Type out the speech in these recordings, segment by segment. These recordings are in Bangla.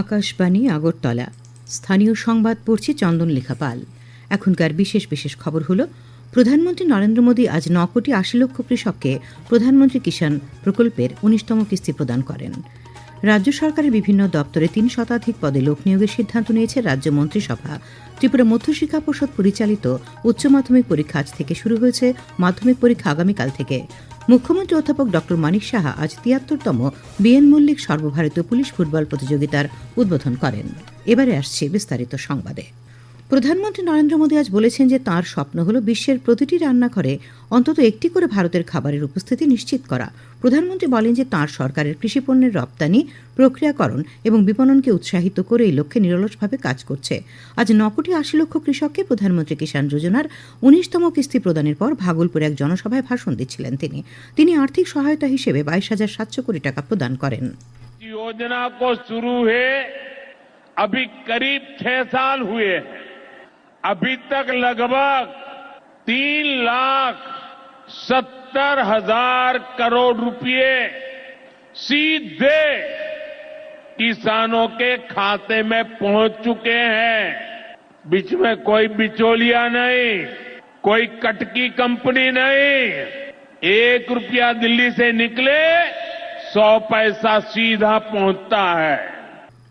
আকাশবাণী, আগরতলা। স্থানীয় সংবাদ পড়ছে চন্দন লেখা পাল এখনকার বিশেষ বিশেষ খবর হলো, প্রধানমন্ত্রী নরেন্দ্র মোদী আজ ন কোটি আশি লক্ষ কৃষককে প্রধানমন্ত্রী কিষাণ প্রকল্পের উনিশতম কিস্তি প্রদান করেন। রাজ্য সরকারের বিভিন্ন দপ্তরে তিন শতাধিক পদে লোক নিয়োগের সিদ্ধান্ত নিয়েছে রাজ্য মন্ত্রিসভা। ত্রিপুরা মধ্যশিক্ষা পর্ষদ পরিচালিত উচ্চ মাধ্যমিক পরীক্ষা আজ থেকে শুরু হয়েছে, মাধ্যমিক পরীক্ষা আগামীকাল থেকে। মুখ্যমন্ত্রী অধ্যাপক ড. মানিক সাহা আজ তিয়াত্তরতম বিএন মল্লিক সর্বভারতীয় পুলিশ ফুটবল প্রতিযোগিতার উদ্বোধন করেন। এবারে আসছে বিস্তারিত সংবাদে। প্রধানমন্ত্রী নরেন্দ্র মোদী আজ বলেছেন যে তার স্বপ্ন হল বিশ্বের প্রতিটি রান্নাঘরে অন্তত একটি করে ভারতের খাবারের উপস্থিতি নিশ্চিত করা প্রধানমন্ত্রী বলেন যে তাঁর সরকারের কৃষিপণ্যের রপ্তানি প্রক্রিয়াকরণ এবং বিপণনকে উৎসাহিত করে এই লক্ষ্যে নিরলসভাবে কাজ করছে আজ ন কোটি আশি লক্ষ কৃষককে প্রধানমন্ত্রী কিষাণ যোজনার উনিশতম কিস্তি প্রদানের পর ভাগলপুরে এক জনসভায় ভাষণ দিচ্ছিলেন তিনি তিনি আর্থিক সহায়তা হিসেবে বাইশ হাজার সাতশো কোটি টাকা প্রদান করেন योजना को शुरू हुए अभी करीब छह साल हुए हैं अभी तक लगभग तीन लाख सत्तर हज़ार करोड़ रुपए सीधे किसानों के खाते में पहुँच चुके हैं। बीच में कोई बिचौलिया नहीं, कोई कटकी कंपनी नहीं। एक रुपया दिल्ली से निकले, सौ पैसा सीधा पहुँचता है।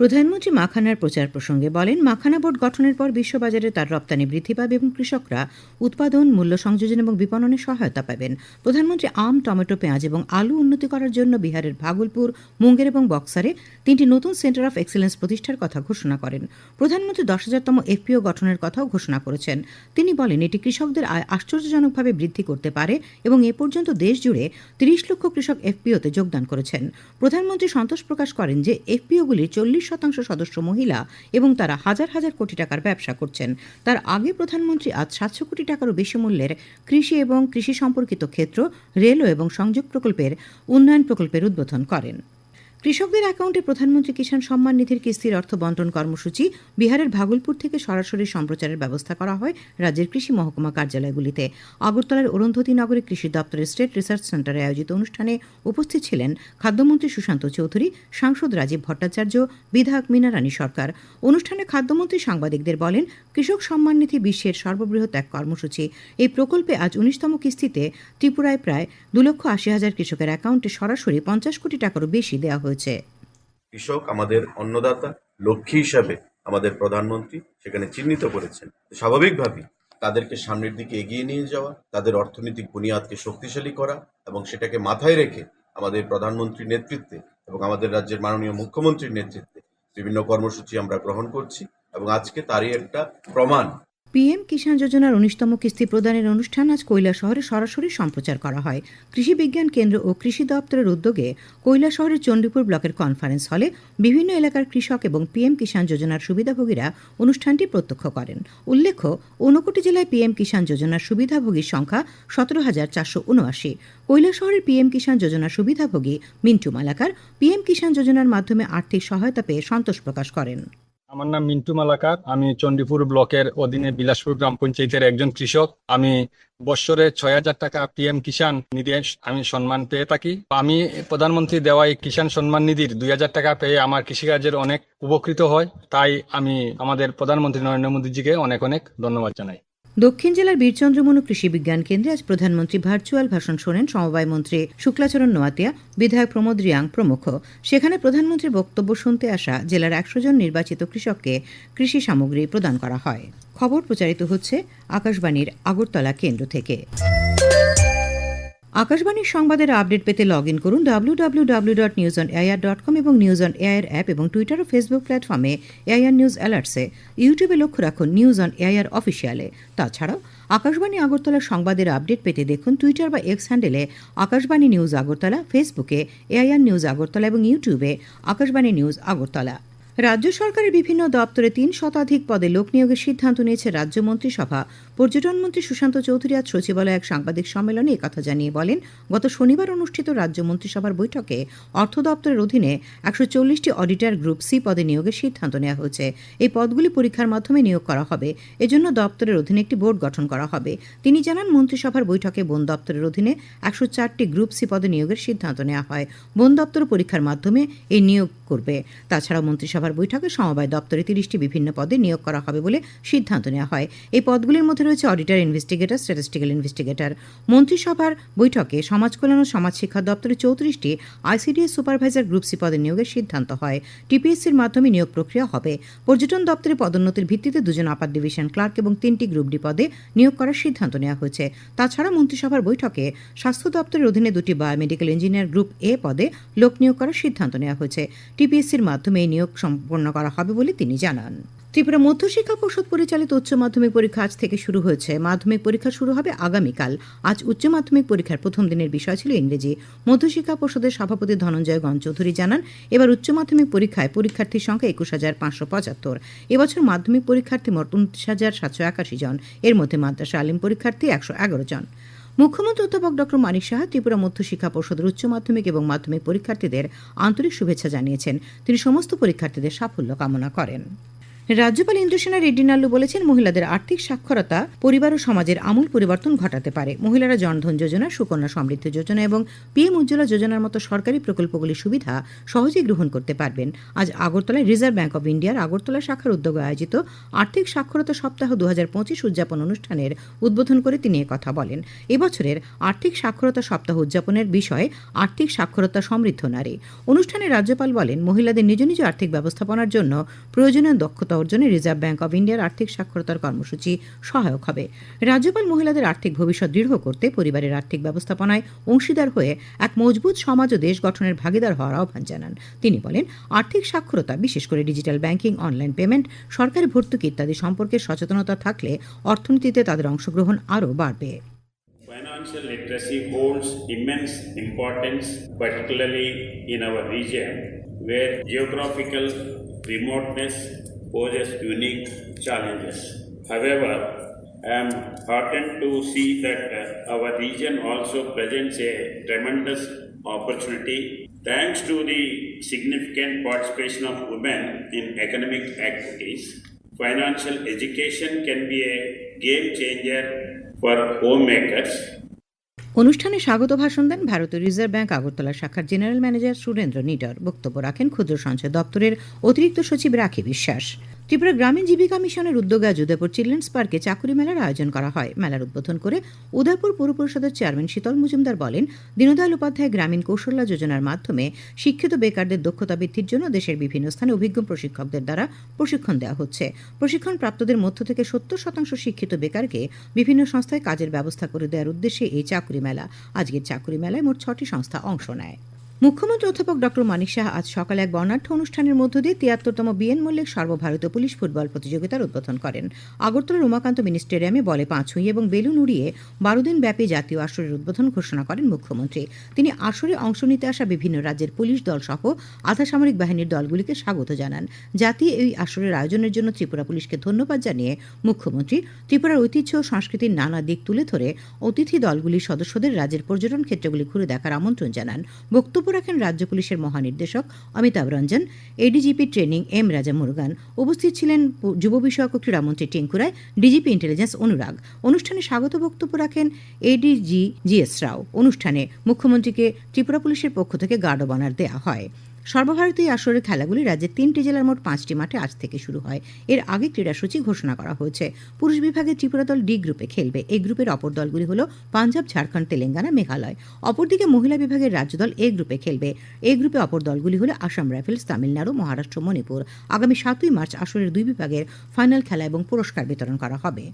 প্রধানমন্ত্রী মাখানার প্রচার প্রসঙ্গে বলেন, মাখানা বোর্ড গঠনের পর বিশ্ববাজারে তার রপ্তানি বৃদ্ধি পাবে এবং কৃষকরা উৎপাদন, মূল্য সংযোজন এবং বিপণনে সহায়তা পাবেন। প্রধানমন্ত্রী আম, টমেটো, পেঁয়াজ এবং আলু উন্নতি করার জন্য বিহারের ভাগলপুর, মুঙ্গের এবং বক্সারে তিনটি নতুন সেন্টার অফ এক্সেলেন্স প্রতিষ্ঠার কথা ঘোষণা করেন। প্রধানমন্ত্রী দশ হাজারতম এফপিও গঠনের কথাও ঘোষণা করেছেন। তিনি বলেন, এটি কৃষকদের আয় আশ্চর্যজনকভাবে বৃদ্ধি করতে পারে এবং এ পর্যন্ত দেশ জুড়ে তিরিশ লক্ষ কৃষক এফপিওতে যোগদান করেছেন। প্রধানমন্ত্রী সন্তোষ প্রকাশ করেন যে, এফপিওগুলির চল্লিশ শতাংশ সদস্য মহিলা এবং তারা হাজার হাজার কোটি টাকার ব্যবসা করছেন। তার আগে প্রধানমন্ত্রী আজ সাতশো কোটি টাকারও বেশি মূল্যের কৃষি এবং কৃষি সম্পর্কিত ক্ষেত্র, রেলও এবং সংযোগ প্রকল্পের উন্নয়ন প্রকল্পের উদ্বোধন করেন। কৃষকদের অ্যাকাউন্টে প্রধানমন্ত্রী কিষাণ সম্মান নিধির কিস্তির অর্থ বন্টন কর্মসূচি বিহারের ভাগলপুর থেকে সরাসরি সম্প্রচারের ব্যবস্থা করা হয় রাজ্যের কৃষি মহকুমা কার্যালয়গুলিতে। আগরতলার অরুন্ধতী নগরে কৃষি দপ্তরের স্টেট রিসার্চ সেন্টারে আয়োজিত অনুষ্ঠানে উপস্থিত ছিলেন খাদ্যমন্ত্রী সুশান্ত চৌধুরী, সাংসদ রাজীব ভট্টাচার্য, বিধায়ক মীনা রানী সরকার। অনুষ্ঠানে খাদ্যমন্ত্রী সাংবাদিকদের বলেন, কৃষক সম্মান নিধি বিশ্বের সর্ববৃহৎ এক কর্মসূচি। এই প্রকল্পে আজ উনিশতম কিস্তিতে ত্রিপুরায় প্রায় দু লক্ষ আশি হাজার কৃষকের অ্যাকাউন্টে সরাসরি পঞ্চাশ কোটি টাকারও বেশি দেওয়া হয়েছে। কৃষক আমাদের অন্নদাতা, লক্ষ্মী হিসাবে আমাদের প্রধানমন্ত্রী সেখানে চিহ্নিত করেছেন। স্বাভাবিকভাবেই তাদেরকে সামনের দিকে এগিয়ে নিয়ে যাওয়া, তাদের অর্থনৈতিক বুনিয়াদকে শক্তিশালী করা এবং সেটাকে মাথায় রেখে আমাদের প্রধানমন্ত্রীর নেতৃত্বে এবং আমাদের রাজ্যের মাননীয় মুখ্যমন্ত্রীর নেতৃত্বে বিভিন্ন কর্মসূচি আমরা গ্রহণ করছি এবং আজকে তারই একটা প্রমাণ পিএম কিষাণ যোজনার উনিশতম কিস্তি প্রদানের অনুষ্ঠান আজ কৈলা শহরে সরাসরি সম্প্রচার করা হয়। কৃষি বিজ্ঞান কেন্দ্র ও কৃষি দপ্তরের উদ্যোগে কৈলা শহরের চণ্ডীপুর ব্লকের কনফারেন্স হলে বিভিন্ন এলাকার কৃষক এবং পিএম কিষাণ যোজনার সুবিধাভোগীরা অনুষ্ঠানটি প্রত্যক্ষ করেন। উল্লেখ্য, ঊনকোটি জেলায় পিএম কিষাণ যোজনার সুবিধাভোগীর সংখ্যা সতেরো হাজার চারশো উনআশি কৈলা শহরের পিএম কিষাণ যোজনার সুবিধাভোগী মিন্টু মালাকার পিএম কিষাণ যোজনার মাধ্যমে আর্থিক সহায়তা পেয়ে সন্তোষ প্রকাশ করেন। আমার নাম মিন্টু মালাকার। আমি চণ্ডীপুর ব্লকের অধীনে বিলাসপুর গ্রাম পঞ্চায়েতের একজন কৃষক। আমি বৎসরে ছয় হাজার টাকা পিএম কিষাণ নিধি আমি সম্মান পেয়ে থাকি। আমি প্রধানমন্ত্রী দেওয়াই এই কিষাণ সম্মান নিধির দুই হাজার টাকা পেয়ে আমার কৃষিকাজের অনেক উপকৃত হয়। তাই আমি আমাদের প্রধানমন্ত্রী নরেন্দ্র মোদীজিকে অনেক অনেক ধন্যবাদ জানাই। দক্ষিণ জেলার বীরচন্দ্রমনু কৃষি বিজ্ঞান কেন্দ্রে আজ প্রধানমন্ত্রী ভার্চুয়াল ভাষণ শোনেন সমবায় মন্ত্রী শুক্লাচরণ নোয়াতিয়া, বিধায়ক প্রমোদ রিয়াং প্রমুখ। সেখানে প্রধানমন্ত্রীর বক্তব্য শুনতে আসা জেলার একশো জন নির্বাচিত কৃষককে কৃষি সামগ্রী প্রদান করা হয়। খবর প্রচারিত হচ্ছে আকাশবাণীর আগরতলা কেন্দ্র থেকে। আকাশবাণীর সংবাদের আপডেট পেতে লগ ইন করুন W W W dot news on AIR dot com এবং নিউজ অন এআইআর অ্যাপ এবং টুইটার ও ফেসবুক প্ল্যাটফর্মে এআইআর নিউজ অ্যালার্টসে ইউটিউবে লক্ষ্য রাখুন নিউজ অন এআইআর অফিসিয়ালে তাছাড়াও, আকাশবাণী আগরতলার সংবাদের আপডেট পেতে দেখুন টুইটার বা এক্স হ্যান্ডেলে আকাশবাণী নিউজ আগরতলা ফেসবুকে এআইআর নিউজ আগরতলা এবং ইউটিউবে আকাশবাণী নিউজ আগরতলা। রাজ্য সরকারের বিভিন্ন দপ্তরে তিন শতাধিক পদে লোক নিয়োগের সিদ্ধান্ত নিয়েছে রাজ্য মন্ত্রিসভা। পর্যটন মন্ত্রী সুশান্ত চৌধুরী আজ সচিবালয়ে এক সাংবাদিক সম্মেলনে একথা জানিয়ে বলেন, গত শনিবার অনুষ্ঠিত রাজ্য মন্ত্রিসভার বৈঠকে অর্থ দপ্তরের অধীনে একশো চল্লিশটি অডিটার গ্রুপ সি পদে নিয়োগের সিদ্ধান্ত নেওয়া হয়েছে। এই পদগুলি পরীক্ষার মাধ্যমে নিয়োগ করা হবে। এজন্য দপ্তরের অধীনে একটি বোর্ড গঠন করা হবে। তিনি জানান, মন্ত্রিসভার বৈঠকে বন দপ্তরের অধীনে একশো চারটি গ্রুপ সি পদে নিয়োগের সিদ্ধান্ত নেওয়া হয়। বন দপ্তর পরীক্ষার মাধ্যমে এই নিয়োগ করবে। তাছাড়া মন্ত্রিসভার বৈঠকে সমবায় দপ্তরে তিরিশটি বিভিন্ন পদে নিয়োগ করা হবে বলে সিদ্ধান্ত নেওয়া হয়। এই পদগুলির মধ্যে রয়েছে অডিটর ইনভেস্টিগেটর স্ট্যাটিস্টিক্যাল ইনভেস্টিগেটর মন্ত্রিসভার বৈঠকে সমাজ কল্যাণ ও সমাজ শিক্ষা দপ্তরে চৌত্রিশটি আইসিডিএস সুপারভাইজার গ্রুপ সি পদে নিয়োগের সিদ্ধান্ত হয়। টিপিএসসির মাধ্যমে নিয়োগ প্রক্রিয়া হবে। পর্যটন দপ্তরে পদোন্নতির ভিত্তিতে দুজন আপার ডিভিশন ক্লার্ক এবং তিনটি গ্রুপ ডি পদে নিয়োগ করার সিদ্ধান্ত নেওয়া হয়েছে। তাছাড়া মন্ত্রিসভার বৈঠকে স্বাস্থ্য দপ্তরের অধীনে দুটি বায়োমেডিক্যাল ইঞ্জিনিয়ার গ্রুপ এ পদে লোক নিয়োগ করার সিদ্ধান্ত নেওয়া হয়েছে। টিপিএসসির মাধ্যমে এই নিয়োগ সম্পন্ন করা হবে বলে তিনি জানান। ত্রিপুরা মধ্যশিক্ষা পর্ষদ পরিচালিত উচ্চ মাধ্যমিক পরীক্ষা আজ থেকে শুরু হয়েছে। মাধ্যমিক পরীক্ষা শুরু হবে আগামীকাল। আজ উচ্চ মাধ্যমিক পরীক্ষার প্রথম দিনের বিষয় ছিল ইংরেজি। মধ্যশিক্ষা পর্ষদের সভাপতি ধনঞ্জয় গণ চৌধুরী জানান, এবার উচ্চ মাধ্যমিক পরীক্ষায় পরীক্ষার্থীর সংখ্যা একুশ হাজার পাঁচশো পঁচাত্তর। এবছর মাধ্যমিক পরীক্ষার্থী মোট উনত্রিশ হাজার সাতশো একাশি জন। এর মধ্যে মাদ্রাসা আলিম পরীক্ষার্থী একশো এগারো জন। মুখ্যমন্ত্রী অধ্যাপক ডক্টর মানিক সাহা ত্রিপুরা মধ্য শিক্ষা পর্ষদের উচ্চ মাধ্যমিক এবং মাধ্যমিক পরীক্ষার্থীদের আন্তরিক শুভেচ্ছা জানিয়েছেন। তিনি সমস্ত পরীক্ষার্থীদের সাফল্য কামনা করেন। রাজ্যপাল ইন্দ্রসেনা রেড্ডি নাল্লু বলেছেন, মহিলাদের আর্থিক সাক্ষরতা, পরিবার ও সমাজের আমূল পরিবর্তন ঘটাতে পারে। মহিলারা জনধন যোজনা, সুকন্যা সমৃদ্ধি যোজনা এবং পিএম উজ্জ্বলা যোজনার মতো সরকারি প্রকল্পগুলির সুবিধা সহজেই গ্রহণ করতে পারবেন। আজ আগরতলায় রিজার্ভ ব্যাংক অব ইন্ডিয়ার আগরতলা শাখার উদ্যোগে আয়োজিত আর্থিক সাক্ষরতা সপ্তাহ দু হাজার পঁচিশ উদযাপন অনুষ্ঠানের উদ্বোধন করে তিনি কথা বলেন। এবছরের আর্থিক সাক্ষরতা সপ্তাহ উদযাপনের বিষয় আর্থিক সাক্ষরতা সমৃদ্ধ নারী। অনুষ্ঠানে রাজ্যপাল বলেন, মহিলাদের নিজ নিজ আর্থিক ব্যবস্থাপনার জন্য প্রয়োজনীয় দক্ষতা অর্জনে রিজার্ভ ব্যাংক অব ইন্ডিয়ার আর্থিক সাক্ষরতার কর্মসূচি সহায়ক হবে। রাজ্যপাল মহিলাদের আর্থিক ভবিষ্যৎ দৃঢ় করতে পরিবারের আর্থিক ব্যবস্থাপনায় অংশীদার হয়ে এক মজবুত সমাজ ও দেশ গঠনের ভাগিদার হওয়ার আহ্বান জানান। তিনি বলেন আর্থিক সাক্ষরতা বিশেষ করে ডিজিটাল ব্যাংকিং অনলাইন পেমেন্ট সরকারি ভর্তুকি ইত্যাদি সম্পর্কে সচেতনতা থাকলে অর্থনীতিতে তাদের অংশগ্রহণ আরও বাড়বে। Financial literacy holds immense importance, particularly in our region where geographical remoteness poses unique challenges. However, I am heartened to see that uh, our region also presents a tremendous opportunity thanks to the significant participation of women in economic activities. Financial education can be a game changer for homemakers অনুষ্ঠানে স্বাগত ভাষণ দেন ভারতীয় রিজার্ভ ব্যাংক আগরতলা শাখার জেনারেল ম্যানেজার সুরেন্দ্র নিডর বক্তব্য রাখেন ক্ষুদ্র সঞ্চয় দপ্তরের অতিরিক্ত সচিব রাখি বিশ্বাস। ত্রিপুরা গ্রামীণ জীবিকা মিশনের উদ্যোগে আজ উদয়পুর চিলড্রেন্স পার্কে চাকুরি মেলার আয়োজন করা হয়। মেলার উদ্বোধন করে উদয়পুর পৌর পরিষদের চেয়ারম্যান শীতল মজুমদার বলেন, দীনদয়াল উপাধ্যায় গ্রামীণ কৌশল্যা যোজনার মাধ্যমে শিক্ষিত বেকারদের দক্ষতা বৃদ্ধির জন্য দেশের বিভিন্ন স্থানে অভিজ্ঞ প্রশিক্ষকদের দ্বারা প্রশিক্ষণ দেওয়া হচ্ছে। প্রশিক্ষণ প্রাপ্তদের মধ্য থেকে সত্তর শতাংশ শিক্ষিত বেকারকে বিভিন্ন সংস্থায় কাজের ব্যবস্থা করে দেওয়ার উদ্দেশ্যে এই চাকুরি মেলা। আজকের চাকুরি মেলায় মোট ছটি সংস্থা অংশ নেয়। মুখ্যমন্ত্রী অধ্যাপক ডক্টর মানিক শাহ আজ সকালে এক বর্ণাঢ্য অনুষ্ঠানের মধ্য দিয়ে তিয়াত্তরতম বিএন মল্লিক সর্বভারতীয় পুলিশ ফুটবল প্রতিযোগিতার উদ্বোধন করেন। আগরতলা উমাকান্ত মিনি স্টেডিয়ামে বলে পাঁচ হুই এবং বেলুন উড়িয়ে বারো দিন ব্যাপী জাতীয় আসরের উদ্বোধন ঘোষণা করেন মুখ্যমন্ত্রী। তিনি আসরে অংশ নিতে আসা বিভিন্ন রাজ্যের পুলিশ দল সহ আধা সামরিক বাহিনীর দলগুলিকে স্বাগত জানান। জাতীয় এই আসরের আয়োজনের জন্য ত্রিপুরা পুলিশকে ধন্যবাদ জানিয়ে মুখ্যমন্ত্রী ত্রিপুরার ঐতিহ্য ও সংস্কৃতির নানা দিক তুলে ধরে অতিথি দলগুলির সদস্যদের রাজ্যের পর্যটন ক্ষেত্রগুলি ঘুরে দেখার আমন্ত্রণ জানান। বক্তব্য রাখেন রাজ্য পুলিশের মহানির্দেশক Amitabh Ranjan. ADGP training M Raja Murugan. উপস্থিত ছিলেন যুব বিষয়ক ক্রীড়ামন্ত্রী টিঙ্কু রায় ডিজিপি ইন্টেলিজেন্স অনুরাগ। অনুষ্ঠানে স্বাগত বক্তব্য রাখেন এডিজি জিএস রাও। অনুষ্ঠানে মুখ্যমন্ত্রীকে ত্রিপুরা পুলিশের পক্ষ থেকে গার্ড অব অনার দেওয়া হয়। সর্বভারতীয় আসরের খেলাগুলি রাজ্যের তিনটি জেলার মোট পাঁচটি মাঠে আজ থেকে শুরু হয়। এর আগে ক্রীড়াসূচি ঘোষণা করা হয়েছে। পুরুষ বিভাগে ত্রিপুরা দল ডি গ্রুপে খেলবে। এই গ্রুপের অপর দলগুলি হল পাঞ্জাব, ঝাড়খণ্ড, তেলেঙ্গানা, মেঘালয়। অপরদিকে মহিলা বিভাগের রাজ্য দল এ গ্রুপে খেলবে। এই গ্রুপে অপর দলগুলি হল আসাম রাইফেলস, তামিলনাড়ু, মহারাষ্ট্র, মণিপুর। আগামী সাতই মার্চ আসরের দুই বিভাগের ফাইনাল খেলা এবং পুরস্কার বিতরণ করা হবে।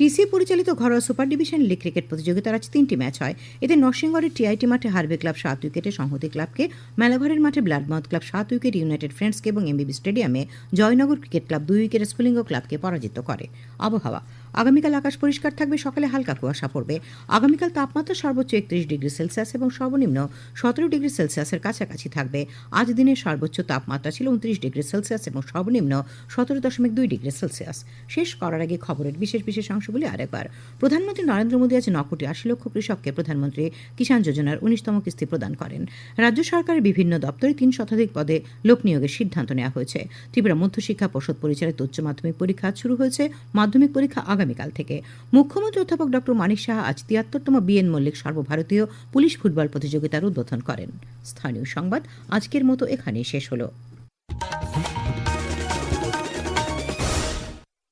টিসি পরিচালিত ঘরোয়া সুপার ডিভিশন লিগ ক্রিকেট প্রতিযোগিতার আজ তিনটি ম্যাচ হয়। এতে নরসিংগড়ের টিআইটি মাঠে হারবে ক্লাব সাত উইকেটে, সংহতি ক্লাবকে মেলাঘরের মাঠে ব্লাডমাউথ ক্লাব সাত উইকেট, ইউনাইটেড ফ্রেন্ডসকে এবং এমবিবি স্টেডিয়ামে জয়নগর ক্রিকেট ক্লাব দুই উইকেটে স্কুলিঙ্গ ক্লাবকে পরাজিত করে। আবহাওয়া আগামীকাল আকাশ পরিষ্কার থাকবে, সকালে হালকা কুয়াশা পড়বে। আগামীকাল তাপমাত্রা সর্বোচ্চ একত্রিশ ডিগ্রি সেলসিয়াস এবং সর্বনিম্ন সতেরো ডিগ্রি সেলসিয়াসের কাছাকাছি থাকবে। আজ দিনের সর্বোচ্চ তাপমাত্রা ছিল উনত্রিশ ডিগ্রি সেলসিয়াস এবং সর্বনিম্ন সতেরো দশমিক দুই ডিগ্রি সেলসিয়াস। শেষ করার আগে খবরের বিশেষ বিশেষ অংশগুলি আরেকবার। প্রধানমন্ত্রী নরেন্দ্র মোদী আজ ন আশি লক্ষ কৃষককে প্রধানমন্ত্রী কিষাণ যোজনার উনিশতম কিস্তি প্রদান করেন। রাজ্য সরকারের বিভিন্ন দপ্তরে তিন শতাধিক পদে লোক নিয়োগের সিদ্ধান্ত নেওয়া হয়েছে। ত্রিপুরা মধ্যশিক্ষা পর্ষদ পরিচালিত উচ্চ মাধ্যমিক পরীক্ষা শুরু হয়েছে। মাধ্যমিক পরীক্ষা আগামীকাল থেকে। মুখ্যমন্ত্রী অধ্যাপক ড. মানিক সাহা আজ তিয়াত্তরতম বিএন মল্লিক সর্বভারতীয় পুলিশ ফুটবল প্রতিযোগিতার উদ্বোধন করেন। স্থানীয় সংবাদ আজকের মতো এখানেই শেষ হলো।